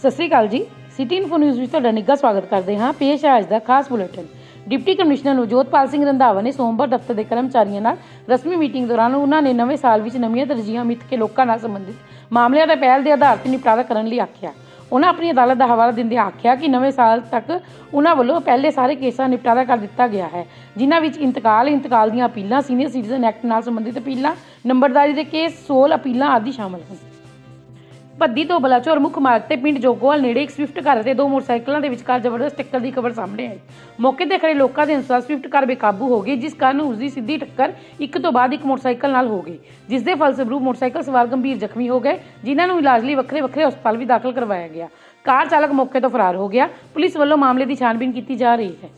ਸਤਿ ਸ੍ਰੀ ਅਕਾਲ ਜੀ। City info news ਵਿੱਚ ਤੁਹਾਡਾ ਨਿੱਘਾ ਸਵਾਗਤ ਕਰਦੇ ਹਾਂ। ਪੇਸ਼ ਹੈ ਅੱਜ ਦਾ ਖਾਸ bulletin. Deputy commissioner Navjotpal Singh Randhawa ਨੇ ਸੋਮਵਾਰ ਦਫ਼ਤਰ ਦੇ ਕਰਮਚਾਰੀਆਂ ਨਾਲ ਰਸਮੀ ਮੀਟਿੰਗ ਦੌਰਾਨ ਉਹਨਾਂ ਨੇ ਨਵੇਂ ਸਾਲ ਵਿੱਚ ਨਵੀਆਂ ਤਰਜੀਹਾਂ ਮਿੱਥ ਕੇ ਲੋਕਾਂ ਨਾਲ ਸੰਬੰਧਿਤ ਮਾਮਲਿਆਂ ਦਾ ਪਹਿਲ ਦੇ ਆਧਾਰ ਤੇ ਨਿਪਟਾਰਾ ਕਰਨ ਲਈ ਆਖਿਆ। ਉਹਨਾਂ ਆਪਣੀ ਅਦਾਲਤ ਦਾ ਹਵਾਲਾ ਦਿੰਦੇ ਆਖਿਆ ਕਿ ਨਵੇਂ ਸਾਲ ਤੱਕ ਉਹਨਾਂ ਵੱਲੋਂ ਪਹਿਲੇ ਸਾਰੇ ਕੇਸਾਂ ਨਿਪਟਾਰਾ ਕਰ ਦਿੱਤਾ ਗਿਆ ਹੈ, ਜਿਨ੍ਹਾਂ ਵਿੱਚ ਇੰਤਕਾਲ ਇੰਤਕਾਲ ਦੀਆਂ ਅਪੀਲਾਂ ਸੀਨੀਅਰ ਸਿਟੀਜ਼ਨ ਐਕਟ ਨਾਲ ਸੰਬੰਧਿਤ ਅਪੀਲਾਂ, ਨੰਬਰਦਾਰੀ ਦੇ ਕੇਸ, ਸੋਲ ਅਪੀਲਾਂ ਆਦਿ ਸ਼ਾਮਲ ਹਨ। ਭੱਦੀ ਤੋਂ ਬਲਾਚੌਰ ਮੁੱਖ ਮਾਰਗ ਤੇ ਪਿੰਡ ਜੋਗੋਵਾਲ ਨੇੜੇ ਇੱਕ ਸਵਿਫਟ ਕਾਰ ਅਤੇ ਦੋ ਮੋਟਰਸਾਈਕਲਾਂ ਦੇ ਵਿਚਕਾਰ ਜ਼ਬਰਦਸਤ ਟੱਕਰ ਦੀ ਖਬਰ ਸਾਹਮਣੇ ਆਈ। ਮੌਕੇ ਤੇ ਖੜੇ ਲੋਕਾਂ ਦੇ ਅਨੁਸਾਰ ਸਵਿਫਟ ਕਾਰ ਬੇਕਾਬੂ ਹੋ ਗਈ ਜਿਸ ਕਾਰਨ ਉਸ ਦੀ ਸਿੱਧੀ ਟੱਕਰ ਇੱਕ ਤੋਂ ਬਾਅਦ ਇੱਕ ਮੋਟਰਸਾਈਕਲ ਨਾਲ ਹੋ ਗਈ ਜਿਸ ਦੇ ਫਲਸਰੂਪ ਮੋਟਰਸਾਈਕਲ ਸਵਾਰ ਗੰਭੀਰ ਜ਼ਖਮੀ ਹੋ ਗਏ, ਜਿਨ੍ਹਾਂ ਨੂੰ ਇਲਾਜ ਲਈ ਵੱਖਰੇ ਵੱਖਰੇ ਹਸਪਤਾਲ ਵੀ ਦਾਖਲ ਕਰਵਾਇਆ ਗਿਆ। ਕਾਰ ਚਾਲਕ ਮੌਕੇ ਤੋਂ ਫਰਾਰ ਹੋ ਗਿਆ। ਪੁਲਿਸ ਵੱਲੋਂ ਮਾਮਲੇ ਦੀ ਛਾਣਬੀਨ ਕੀਤੀ ਜਾ ਰਹੀ ਹੈ।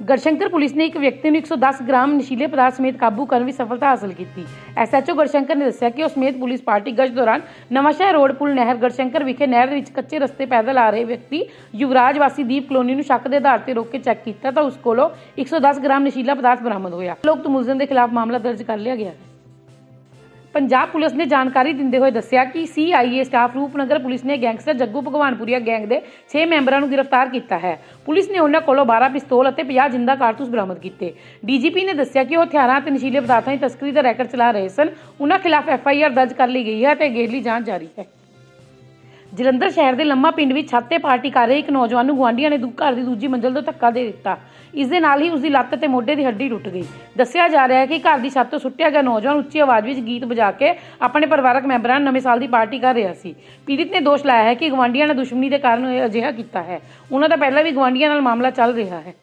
ਗੜਸ਼ੰਕਰ ਪੁਲਿਸ ਨੇ ਇੱਕ ਵਿਅਕਤੀ ਨੂੰ 110 ਗ੍ਰਾਮ ਨਸ਼ੀਲੇ ਪਦਾਰਥ ਸਮੇਤ ਕਾਬੂ ਕਰਨ ਵਿੱਚ ਸਫਲਤਾ ਹਾਸਲ ਕੀਤੀ। ਐਸਐਚਓ ਗੜਸ਼ੰਕਰ ਨੇ ਦੱਸਿਆ ਕਿ ਉਹ ਸਮੇਤ ਪੁਲਿਸ ਪਾਰਟੀ ਗਸ਼ਤ ਦੌਰਾਨ ਨਵਾਂਸ਼ਹਿਰ ਰੋਡ ਪੁਲ ਨਹਿਰ ਗੜਸ਼ੰਕਰ ਵਿਖੇ ਨਹਿਰ ਦੇ ਵਿੱਚ ਕੱਚੇ ਰਸਤੇ ਪੈਦਲ ਆ ਰਹੇ ਵਿਅਕਤੀ ਯੁਵਰਾਜ ਵਾਸੀ ਦੀਪ ਕਲੋਨੀ ਨੂੰ ਸ਼ੱਕ ਦੇ ਆਧਾਰ ਤੇ ਰੋਕ ਕੇ ਚੈੱਕ ਕੀਤਾ ਤਾਂ ਉਸ ਕੋਲੋਂ 110 ਗ੍ਰਾਮ ਨਸ਼ੀਲਾ ਪਦਾਰਥ ਬਰਾਮਦ ਹੋਇਆ। ਲੋਕ ਮੁਲਜ਼ਮ ਦੇ ਖਿਲਾਫ ਮਾਮਲਾ ਦਰਜ ਕਰ ਲਿਆ ਗਿਆ ਹੈ। ਪੰਜਾਬ ਪੁਲਿਸ ਨੇ ਜਾਣਕਾਰੀ ਦਿੰਦੇ ਹੋਏ ਦੱਸਿਆ ਕਿ ਸੀਆਈਏ ਸਟਾਫ ਰੂਪਨਗਰ ਪੁਲਿਸ ਨੇ ਗੈਂਗਸਟਰ ਜੱਗੂ ਭਗਵਾਨਪੁਰੀਆ ਗੈਂਗ ਦੇ 6 ਮੈਂਬਰਾਂ ਨੂੰ ਗ੍ਰਿਫਤਾਰ ਕੀਤਾ ਹੈ। ਪੁਲਿਸ ਨੇ ਉਹਨਾਂ ਕੋਲੋਂ 12 ਪਿਸਤੌਲ ਅਤੇ 50 ਜਿੰਦਾ ਕਾਰਤੂਸ ਬਰਾਮਦ ਕੀਤੇ। ਡੀਜੀਪੀ ਨੇ ਦੱਸਿਆ ਕਿ ਉਹ ਹਥਿਆਰਾਂ ਅਤੇ ਨਸ਼ੀਲੇ ਪਦਾਰਥਾਂ ਦੀ ਤਸਕਰੀ ਦਾ ਰੈਕਟ ਚਲਾ ਰਹੇ ਸਨ। ਉਹਨਾਂ ਖਿਲਾਫ ਐਫਆਈਆਰ ਦਰਜ ਕਰ ਲਈ ਗਈ ਹੈ ਅਤੇ ਅਗੇਰਲੀ ਜਾਂਚ ਜਾਰੀ ਹੈ। ਜਲੰਧਰ ਸ਼ਹਿਰ ਦੇ ਲੰਮਾ ਪਿੰਡ ਵਿੱਚ ਛੱਤ ਤੇ ਪਾਰਟੀ ਕਰ ਰਹੇ ਇੱਕ ਨੌਜਵਾਨ ਨੂੰ ਗੁਆਂਢੀਆਂ ਨੇ ਦੂ ਘਰ ਦੀ ਦੂਜੀ ਮੰਜ਼ਲ ਤੋਂ ਧੱਕਾ ਦੇ ਦਿੱਤਾ। ਇਸ ਦੇ ਨਾਲ ਹੀ ਉਸ ਦੀ ਲੱਤ ਤੇ ਮੋਢੇ ਦੀ ਹੱਡੀ ਟੁੱਟ ਗਈ। ਦੱਸਿਆ ਜਾ ਰਿਹਾ ਹੈ ਕਿ ਘਰ ਦੀ ਛੱਤ ਤੋਂ ਸੁੱਟਿਆ ਗਿਆ ਨੌਜਵਾਨ ਉੱਚੀ ਆਵਾਜ਼ ਵਿੱਚ ਗੀਤ ਵਜਾ ਕੇ ਆਪਣੇ ਪਰਿਵਾਰਕ ਮੈਂਬਰਾਂ ਨਾਲ ਨਵੇਂ ਸਾਲ ਦੀ ਪਾਰਟੀ ਕਰ ਰਿਹਾ ਸੀ। ਪੀੜਿਤ ਨੇ ਦੋਸ਼ ਲਾਇਆ ਹੈ ਕਿ ਗੁਆਂਢੀਆਂ ਨਾਲ ਦੁਸ਼ਮਣੀ ਦੇ ਕਾਰਨ ਇਹ ਅਜਿਹਾ ਕੀਤਾ ਹੈ। ਉਹਨਾਂ ਦਾ ਪਹਿਲਾਂ ਵੀ ਗੁਆਂਢੀਆਂ ਨਾਲ ਮਾਮਲਾ ਚੱਲ ਰਿਹਾ ਹੈ।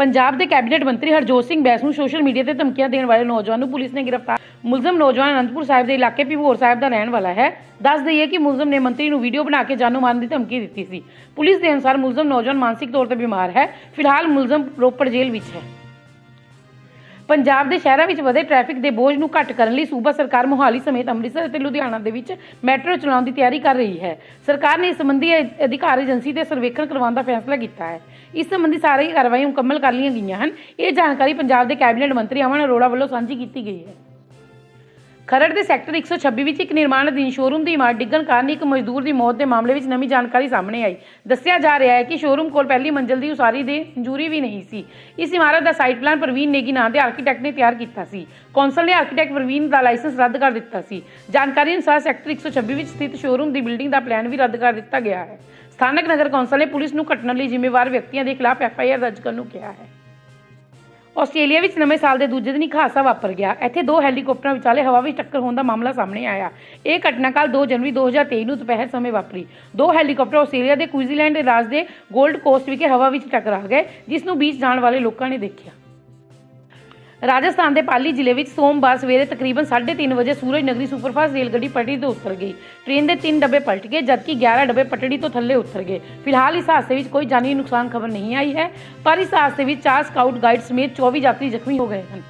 ਪੰਜਾਬ ਦੇ ਕੈਬਨਿਟ ਮੰਤਰੀ ਹਰਜੋਤ ਸਿੰਘ ਬੈਂਸ ਨੂੰ ਸੋਸ਼ਲ ਮੀਡੀਆ ਤੇ ਧਮਕੀਆਂ ਦੇਣ ਵਾਲੇ ਨੌਜਵਾਨ ਨੂੰ ਪੁਲਿਸ ਨੇ ਗ੍ਰਿਫਤਾਰ। ਮੁਲਜ਼ਮ ਨੌਜਵਾਨ ਅਨੰਦਪੁਰ ਸਾਹਿਬ ਦੇ ਇਲਾਕੇ ਭਿਵੋਰ ਸਾਹਿਬ ਦਾ ਰਹਿਣ ਵਾਲਾ ਹੈ। ਦੱਸ ਦਈਏ ਕਿ ਮੁਲਜ਼ਮ ਨੇ ਮੰਤਰੀ ਨੂੰ ਵੀਡੀਓ ਬਣਾ ਕੇ ਜਾਨੋਂ ਮਾਰਨ ਦੀ ਧਮਕੀ ਦਿੱਤੀ ਸੀ। ਪੁਲਿਸ ਦੇ ਅਨੁਸਾਰ ਮੁਲਜ਼ਮ ਨੌਜਵਾਨ ਮਾਨਸਿਕ ਤੌਰ ਤੇ ਬਿਮਾਰ ਹੈ। ਫਿਲਹਾਲ ਮੁਲਜ਼ਮ ਰੋਪੜ ਜੇਲ੍ਹ ਵਿੱਚ ਹੈ। ਪੰਜਾਬ ਦੇ ਸ਼ਹਿਰਾਂ ਵਿੱਚ ਵਧੇ ਟ੍ਰੈਫਿਕ ਦੇ ਬੋਝ ਨੂੰ ਘੱਟ ਕਰਨ ਲਈ ਸੂਬਾ ਸਰਕਾਰ ਮੋਹਾਲੀ ਸਮੇਤ ਅੰਮ੍ਰਿਤਸਰ ਅਤੇ ਲੁਧਿਆਣਾ ਦੇ ਵਿੱਚ ਮੈਟਰੋ ਚਲਾਉਣ ਦੀ ਤਿਆਰੀ ਕਰ ਰਹੀ ਹੈ। ਸਰਕਾਰ ਨੇ ਇਸ ਸੰਬੰਧੀ ਅਧਿਕਾਰ ਏਜੰਸੀ ਤੇ ਸਰਵੇਖਣ ਕਰਵਾਉਣ ਦਾ ਫੈਸਲਾ ਕੀਤਾ ਹੈ। ਇਸ ਸੰਬੰਧੀ ਸਾਰੀਆਂ ਕਾਰਵਾਈਆਂ ਮੁਕੰਮਲ ਕਰ ਲਈਆਂ ਗਈਆਂ ਹਨ। ਇਹ ਜਾਣਕਾਰੀ ਪੰਜਾਬ ਦੇ ਕੈਬਨਿਟ ਮੰਤਰੀ ਅਮਨ ਅਰੋੜਾ ਵੱਲੋਂ ਸਾਂਝੀ ਕੀਤੀ ਗਈ ਹੈ। ਖਰੜ ਦੇ ਸੈਕਟਰ 126 ਵਿੱਚ ਇੱਕ ਨਿਰਮਾਣ ਅਧੀਨ ਸ਼ੋਰੂਮ ਦੀ ਇਮਾਰਤ ਡਿੱਗਣ ਕਾਰਨ ਇੱਕ ਮਜ਼ਦੂਰ ਦੀ ਮੌਤ ਦੇ ਮਾਮਲੇ ਵਿੱਚ ਨਵੀਂ ਜਾਣਕਾਰੀ ਸਾਹਮਣੇ ਆਈ। ਦੱਸਿਆ ਜਾ ਰਿਹਾ ਹੈ ਕਿ ਸ਼ੋਰੂਮ ਕੋਲ ਪਹਿਲੀ ਮੰਜ਼ਲ ਦੀ ਉਸਾਰੀ ਦੇ ਮਨਜ਼ੂਰੀ ਵੀ ਨਹੀਂ ਸੀ। ਇਸ ਇਮਾਰਤ ਦਾ ਸਾਈਟ ਪਲਾਨ ਪ੍ਰਵੀਨ ਨੇਗੀ ਨਾਂ ਦੇ ਆਰਕੀਟੈਕਟ ਨੇ ਤਿਆਰ ਕੀਤਾ ਸੀ। ਕੌਂਸਲ ਨੇ ਆਰਕੀਟੈਕਟ ਪ੍ਰਵੀਨ ਦਾ ਲਾਇਸੈਂਸ ਰੱਦ ਕਰ ਦਿੱਤਾ ਸੀ। ਜਾਣਕਾਰੀ ਅਨੁਸਾਰ ਸੈਕਟਰ 126 ਵਿੱਚ ਸਥਿਤ ਸ਼ੋਰੂਮ ਦੀ ਬਿਲਡਿੰਗ ਦਾ ਪਲਾਨ ਵੀ ਰੱਦ ਕਰ ਦਿੱਤਾ ਗਿਆ ਹੈ। ਸਥਾਨਕ ਨਗਰ ਕੌਂਸਲ ਨੇ ਪੁਲਿਸ ਨੂੰ ਘਟਨਾ ਲਈ ਜ਼ਿੰਮੇਵਾਰ ਵਿਅਕਤੀਆਂ ਦੇ ਖਿਲਾਫ ਐਫਆਈਆਰ ਦਰਜ ਕਰਨ ਨੂੰ ਕਿਹਾ ਹੈ। ਆਸਟ੍ਰੇਲੀਆ ਵਿੱਚ ਨਵੇਂ ਸਾਲ ਦੇ ਦੂਜੇ ਦਿਨ ਇੱਕ ਹਾਦਸਾ ਵਾਪਰ ਗਿਆ। ਇੱਥੇ ਦੋ ਹੈਲੀਕਾਪਟਰਾਂ ਵਿਚਾਲੇ ਹਵਾ ਵਿੱਚ ਟੱਕਰ ਹੋਣ ਦਾ ਮਾਮਲਾ ਸਾਹਮਣੇ ਆਇਆ। ਇਹ ਘਟਨਾ ਕੱਲ 2 ਜਨਵਰੀ 2023 ਨੂੰ ਦੁਪਹਿਰ ਸਮੇਂ ਵਾਪਰੀ। ਦੋ ਹੈਲੀਕਾਪਟਰ ਆਸਟ੍ਰੇਲੀਆ ਦੇ ਕੁਇਜ਼ੀਲੈਂਡ ਦੇ ਰਾਜ ਦੇ ਗੋਲਡ ਕੋਸਟ ਵਿਖੇ ਹਵਾ ਵਿੱਚ ਟਕਰਾ ਗਏ, ਜਿਸ ਨੂੰ ਬੀਚ ਜਾਣ ਵਾਲੇ ਲੋਕਾਂ ਨੇ ਦੇਖਿਆ। ਰਾਜਸਥਾਨ ਦੇ ਪਾਲੀ ਜ਼ਿਲ੍ਹੇ ਵਿੱਚ ਸੋਮਵਾਰ ਸਵੇਰੇ ਤਕਰੀਬਨ 3:30 ਵਜੇ ਸੂਰਜ ਨਗਰੀ ਸੁਪਰਫਾਸਟ ਰੇਲ ਪਟੜੀ ਤੋਂ ਉਤਰ ਗਈ। ਟ੍ਰੇਨ ਦੇ 3 ਡੱਬੇ ਪਲਟ ਗਏ, ਜਦਕਿ 11 ਡੱਬੇ ਪਟੜੀ ਤੋਂ ਥੱਲੇ ਉਤਰ ਗਏ। ਫਿਲਹਾਲ ਇਸ ਹਾਦਸੇ ਵਿੱਚ ਕੋਈ ਜਾਨੀ ਨੁਕਸਾਨ ਖਬਰ ਨਹੀਂ ਆਈ ਹੈ, ਪਰ ਇਸ ਹਾਦਸੇ ਵਿੱਚ 4 ਸਕਾਊਟ ਗਾਈਡ ਸਮੇਤ 24 ਯਾਤਰੀ ਜ਼ਖਮੀ ਹੋ ਗਏ ਹਨ।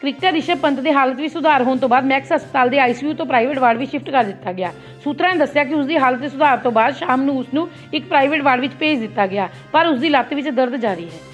ਕ੍ਰਿਕਟਰ ਰਿਸ਼ਭ ਪੰਤ ਦੇ ਹਾਲਤ ਵਿੱਚ ਸੁਧਾਰ ਹੋਣ ਤੋਂ ਬਾਅਦ ਮੈਕਸ ਹਸਪਤਾਲ ਦੇ ਆਈਸੀਯੂ ਤੋਂ ਪ੍ਰਾਈਵੇਟ ਵਾਰਡ ਵਿੱਚ ਸ਼ਿਫਟ ਕਰ ਦਿੱਤਾ ਗਿਆ। ਸੂਤਰਾਂ ਨੇ ਦੱਸਿਆ ਕਿ ਉਸ ਦੀ ਹਾਲਤ ਵਿੱਚ ਸੁਧਾਰ ਤੋਂ ਬਾਅਦ ਸ਼ਾਮ ਨੂੰ ਉਸ ਨੂੰ ਇੱਕ ਪ੍ਰਾਈਵੇਟ ਵਾਰਡ ਵਿੱਚ ਭੇਜ ਦਿੱਤਾ ਗਿਆ, ਪਰ ਉਸ ਦੀ ਲੱਤ ਵਿੱਚ ਦਰਦ ਜਾਰੀ ਹੈ।